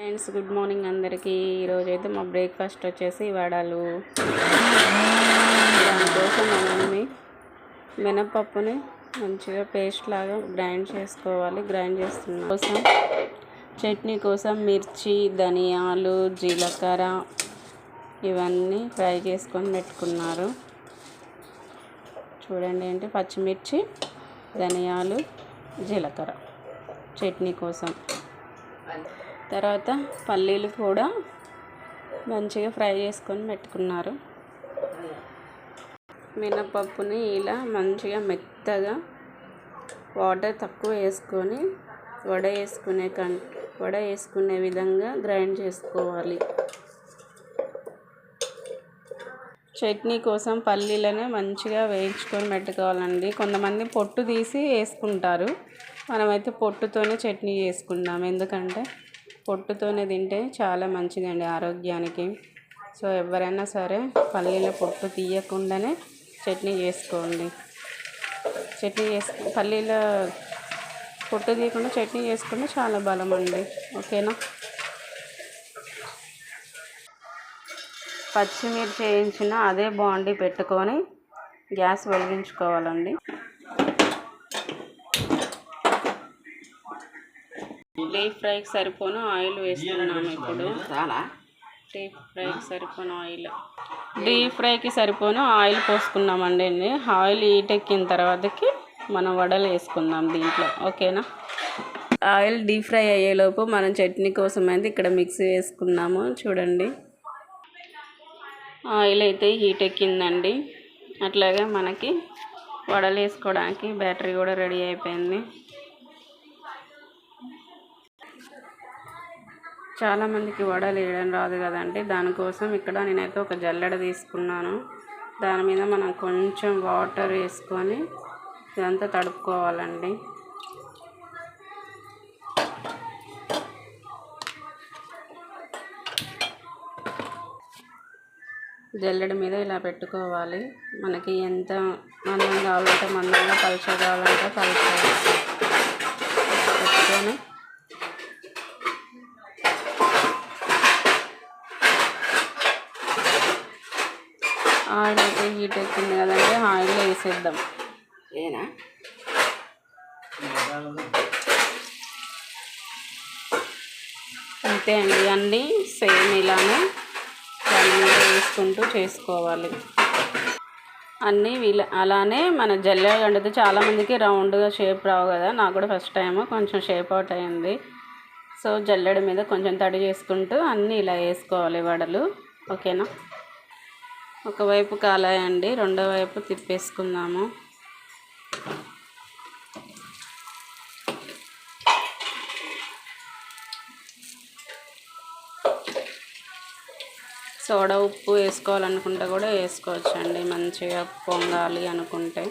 Friends good morning అందరికీ. ఈరోజైతే మా బ్రేక్ఫాస్ట్ వచ్చేసి వడలు. దానికోసం మా మినపప్పుని మంచిగా పేస్ట్ లాగా గ్రైండ్ చేసుకోవాలి. గ్రైండ్ చేస్తున్న కోసం చట్నీ కోసం మిర్చి ధనియాలు జీలకర్ర ఇవన్నీ ఫ్రై చేసుకొని పెట్టుకున్నారు. చూడండి ఏంటి? పచ్చిమిర్చి ధనియాలు జీలకర్ర చట్నీ కోసం. తర్వాత పల్లీలు కూడా మంచిగా ఫ్రై చేసుకొని పెట్టుకున్నారు. మినపప్పుని ఇలా మంచిగా మెత్తగా వాటర్ తక్కువ వేసుకొని వడ వేసుకునే కం వడ వేసుకునే విధంగా గ్రైండ్ చేసుకోవాలి. చట్నీ కోసం పల్లీలనే మంచిగా వేయించుకొని పెట్టుకోవాలండి. కొంతమంది పొట్టు తీసి వేసుకుంటారు. మనమైతే పొట్టుతోనే చట్నీ చేసుకుందాం ఎందుకంటే పొట్టుతోనే తింటే చాలా మంచిదండి ఆరోగ్యానికి. సో ఎవరైనా సరే పల్లీల పొట్టు తీయకుండానే చట్నీ చేసుకోండి. చట్నీ చేసుకు పల్లీల పొట్టు తీయకుండా చట్నీ చేసుకుంటే చాలా బలం అండి ఓకేనా? పచ్చిమిర్చి వేయించిన అదే బాండి పెట్టుకొని గ్యాస్ వెలిగించుకోవాలండి. డీప్ ఫ్రైకి సరిపోను ఆయిల్ వేస్తున్నాము ఇప్పుడు. డీప్ ఫ్రైకి సరిపోను ఆయిల్. డీప్ ఫ్రైకి సరిపోను ఆయిల్ పోసుకున్నామండి ఆయిల్ ఈటెక్కిన తర్వాతకి మనం వడలు వేసుకుందాం దీంట్లో. ఓకేనా? ఆయిల్ డీప్ ఫ్రై అయ్యేలోపు మనం చట్నీ కోసం అయితే ఇక్కడ మిక్సీ వేసుకున్నాము. చూడండి. ఆయిల్ అయితే హీట్ ఎక్కిందండి. అట్లాగే మనకి వడలు వేసుకోవడానికి బ్యాటరీ కూడా రెడీ అయిపోయింది. చాలామందికి వడలు వేయడం రాదు కదండి. దానికోసం ఇక్కడ నేనైతే ఒక జల్లెడ తీసుకున్నాను. దాని మీద మనం కొంచెం వాటర్ వేసుకొని ఇదంతా తడుపుకోవాలండి. జల్లెడ మీద ఇలా పెట్టుకోవాలి. మనకి ఎంత మందం కావాలంటే మందంగా పలుచ కావాలంటే పలుచ పెట్టుకొని ఆయిల్ అయితే హీట్ ఎక్కింది కదండి ఆయిల్ వేసేద్దాం. ఏనా? అంతే అండి అన్నీ సేమ్ ఇలానే మీద వేసుకుంటూ చేసుకోవాలి. అన్నీ వీళ్ళ అలానే మన జల్లెడ చాలామందికి రౌండ్గా షేప్ రావు కదా నాకు కూడా ఫస్ట్ టైం కొంచెం షేప్ అవుట్ అయింది. సో జల్లెడ మీద కొంచెం తడి చేసుకుంటూ అన్నీ ఇలా వేసుకోవాలి వడలు ఓకేనా? ఒకవైపు కాలాయండి రెండో వైపు తిప్పేసుకుందాము. సోడా ఉప్పు వేసుకోవాలనుకుంటే కూడా వేసుకోవచ్చండి మంచిగా పొంగాలి అనుకుంటే.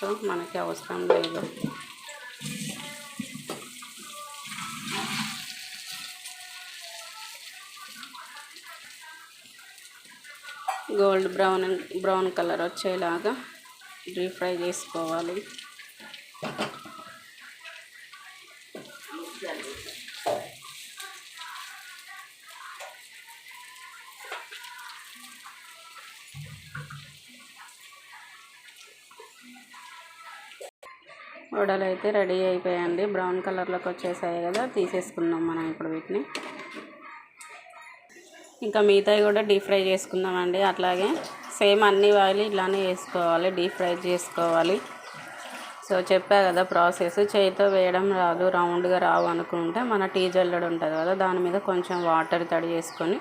సో మనకి అవసరం లేదు. గోల్డ్ బ్రౌన్ బ్రౌన్ కలర్ వచ్చేలాగా డీప్ ఫ్రై చేసుకోవాలి. వడలు అయితే రెడీ అయిపోయాయండి. బ్రౌన్ కలర్లోకి వచ్చేసాయి కదా తీసేసుకుందాం మనం ఇప్పుడు వీటిని. ఇంకా మిగతాయి కూడా డీప్ ఫ్రై చేసుకుందామండి. అట్లాగే సేమ్ అన్ని వాయిలు ఇలానే వేసుకోవాలి డీప్ ఫ్రై చేసుకోవాలి. సో చెప్పా కదా ప్రాసెస్. చేతితో వేయడం రాదు రౌండ్గా రావు అనుకుంటే మన టీ జల్లడు ఉంటుంది కదా దాని మీద కొంచెం వాటర్ తడి చేసుకొని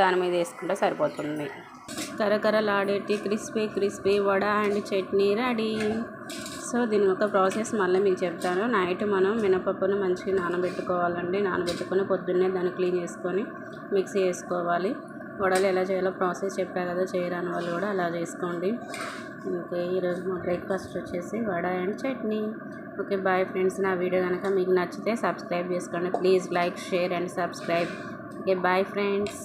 దాని మీద వేసుకుంటే సరిపోతుంది. కరకరలాడేటి crispy crispy vada and chutney ready. So దీని యొక్క ప్రాసెస్ మళ్ళీ మీకు చెప్తాను. నైట్ మనం మినపప్పును మంచిగా నానబెట్టుకోవాలండి. నానబెట్టుకొని పొద్దున్నే దాన్ని క్లీన్ చేసుకొని మిక్సీ వేసుకోవాలి. వడలు ఎలా చేయాలో ప్రాసెస్ చెప్పా కదా చేయరాని వాళ్ళు కూడా అలా చేసుకోండి. ఓకే ఈరోజు మా బ్రేక్ఫాస్ట్ వచ్చేసి vada and chutney. Okay bye friends. నా వీడియో కనుక మీకు నచ్చితే సబ్స్క్రైబ్ చేసుకోండి. Please like share and subscribe. Okay bye friends.